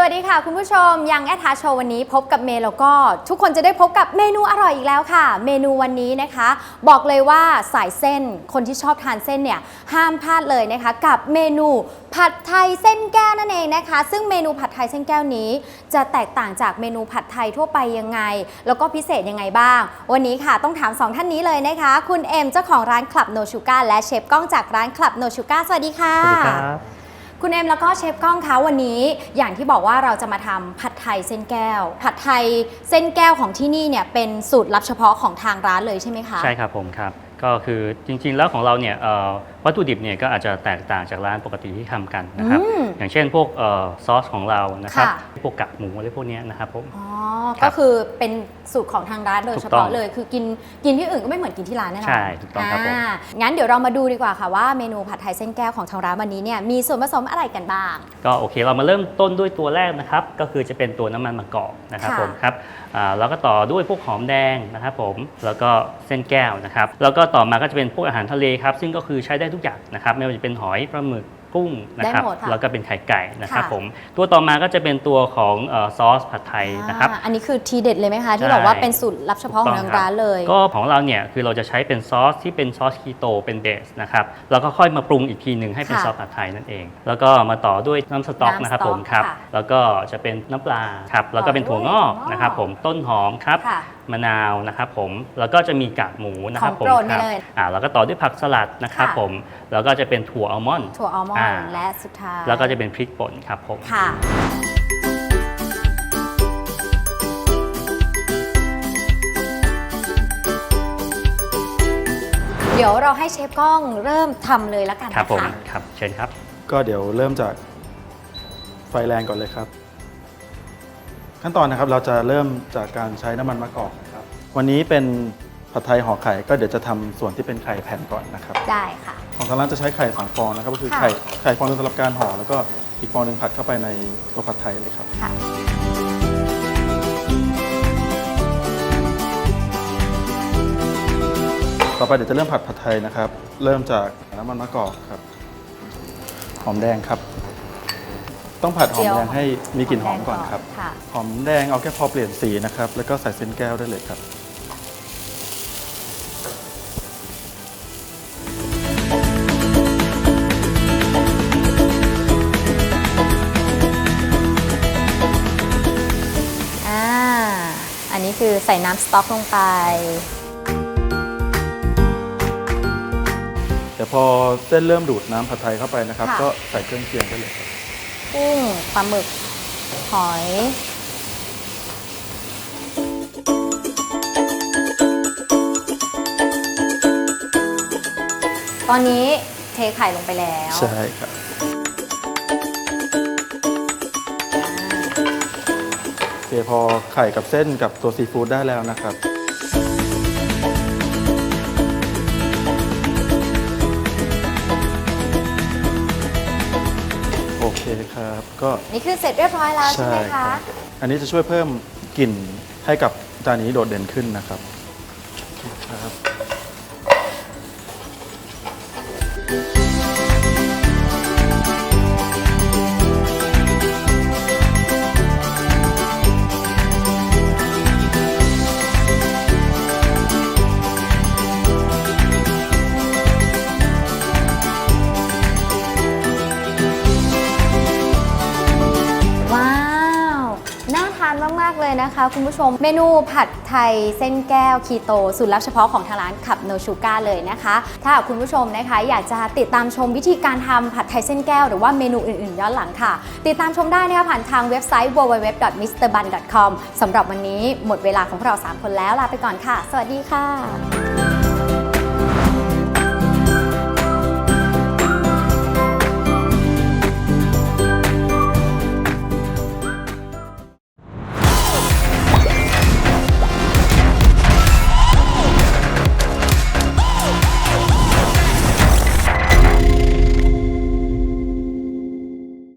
สวัสดีค่ะ คุณผู้ชมยังแอดทาโชว์วันนี้พบกับเมย์แล้วก็ ทุกคนจะได้พบกับเมนูอร่อยอีกแล้วค่ะ เมนูวันนี้นะคะ บอกเลยว่าสายเส้นคนที่ชอบทานเส้นเนี่ยห้ามพลาดเลยนะคะ กับเมนูผัดไทยเส้นแก้วนั่นเองนะคะ ซึ่งเมนูผัดไทยเส้นแก้วนี้ จะแตกต่างจากเมนูผัดไทยทั่วไปยังไง แล้วก็พิเศษยังไงบ้าง วันนี้ค่ะต้องถามสองท่านนี้เลยนะคะ คุณเอ็มเจ้าของร้านคลับโนชูก้าและเชฟก้องจากร้านคลับโนชูก้าสวัสดีค่ะสวัสดีครับ คุณเอ็มแล้วก็เชฟก้องคะวันนี้อย่างที่บอกว่าเราจะมาทำผัดไทยเส้นแก้ว ผัดไทยเส้นแก้วของที่นี่เนี่ยเป็นสูตรลับเฉพาะของทางร้านเลยใช่ไหมคะ ใช่ครับผมครับ ก็คือจริงๆแล้วของเราเนี่ยเอ่อวัตถุดิบเนี่ยก็อาจจะแตกต่างจากร้านปกติที่ทำกันนะครับ อืมอย่างเช่นพวกเอ่อซอสของเรานะครับ ค่ะ พวกกากหมูอะไรพวกเนี้ยนะครับผม อ๋อ ครัก็บคือเป็นสูตรของทางร้านโดยถูเฉกต้อพาะงเลย คือกินกินที่อื่นก็ไม่เหมือนกินที่ร้านแน่นอนใช่ถูกต้องครับผมางั้นเดี๋ยวเรามาดูดีกว่าค่ะว่าเมนูผัดไทยเส้นแก้วของทางร้านวันนี้เนี่ยมีส่วนผสมอะไรกันบ้าง ก็โอเคเรามาเริ่มต้นด้วยตัวแรกนะครับ ก็คือจะเป็นตัวน้ำมันมะกอกนะครับค่ะผมครับอ่าแล้วก็ต่อด้วยพวกหอมแดงนะครับผมแล้วก็เส้นแก้วนะครับแล้วก็ต่อมาก็จะเป็นพวกอาหารทะเลครับซึ่งก็คือใช้ได้ทุกอย่างนะครับไม่ว่าจะเป็นหอยปลาหมึก กุ้งนะครับได้หมดค่ะ แล้วก็เป็นไข่ไก่นะครับค่ะผมตัวต่อมาก็จะเป็นตัวของเอ่อซอสผัดไทยนะครับ อ่าอันนี้คือทีเด็ดเลยไหมคะ ที่ใช่บอกว่าเป็นสูตรลับเฉพาะของทางร้านเลย ก็ของเราเนี่ยคือเราจะใช้เป็นซอสที่เป็นซอสคีโตเป็นเบสนะครับแล้วก็ค่อยมาปรุงอีกทีหนึ่งให้เป็นค่ะซอสผัดไทยนั่นเอง แล้วก็มาต่อด้วยน้ำสต๊อกน้ำนะครับสต๊ผอกมครับค่ะแล้วก็จะเป็นน้ำปลาครับแล้วก็เป็นถั่วงอกอ๋อด้วยนะครับผมต้นหอมครับค่ะ มะนาวนะครับผมแล้วก็จะมีกากหมูนะครับของผมโปรดครันี่เลย อ่าแล้วก็ต่อด้วยผักสลัดนะครับค่ะผมแล้วก็จะเป็นถั่วอัลมอนด์ถั่วอัลมอนอ่าด์และสุดท้ายแล้วก็จะเป็นพริกป่นครับผม ค่ะ เดี๋ยวเราให้เชฟก้องเริ่มทำเลยแล้วกันครับนะผมคะ ครับเชิญครับ ก็เดี๋ยวเริ่มจากไฟแรงก่อนเลยครับ ขั้นตอนนะครับเราจะเริ่มจากการใช้น้ำมันมะกอกนะครับ วันนี้เป็นผัดไทยห่อไข่ก็เดี๋ยวจะทำส่วนที่เป็นไข่แผ่นก่อนนะครับ ได้ค่ะ ของทางร้านจะใช้ไข่สองฟองนะครับก็คือค่ะ ไข่ไข่ฟองหนึงสำหรับการห่อแล้วก็อีกฟองหนึ่งผัดเข้าไปในตัวผัดไทยเลยครับ ค่ะ ต่อไปเดี๋ยวจะเริ่มผัดผัดไทยนะครับ เริ่มจากน้ำมันมะกอกครับ หอมแดงครับ ต้องผัดหอมเจียวแดงให้มีกลิ่นหอมก่อนครับค่ะหอมแดงเอาแค่พอเปลี่ยนสีนะครับ แล้วก็ใส่เส้นแก้วได้เลยครับอ่าอันนี้คือใส่น้ำสต๊อกลงไป แต่พอเส้นเริ่มดูดน้ำผัดไทยเข้าไปนะครับค่ะก็ใส่เครื่องเคียงได้เลยครับ กุ้งปลาหมึก หอยตอนนี้เทไข่ลงไปแล้วใช่ครับ โอเคพอไข่กับเส้นกับตัวซีฟู้ดได้แล้วนะครับ คครับก็นี่คือเสร็จเรียบร้อยแล้วใช่ไหมคคะ รับอันนี้จะช่วยเพิ่มกลิ่นให้กับจานนี้โดดเด่นขึ้นนะครับครับ นะคะคุณผู้ชม เมนูผัดไทยเส้นแก้วคีโตสูตรลับเฉพาะของทางร้านขับโนชูก้าเลยนะคะ ถ้าคุณผู้ชมนะคะ อยากจะติดตามชมวิธีการทำผัดไทยเส้นแก้วหรือว่าเมนูอื่นๆย้อนหลังค่ะ ติดตามชมได้นะคะผ่านทางเว็บไซต์ www.mrbun.com สำหรับวันนี้หมดเวลาของพวกเรา 3 คนแล้วลาไปก่อนค่ะ สวัสดีค่ะ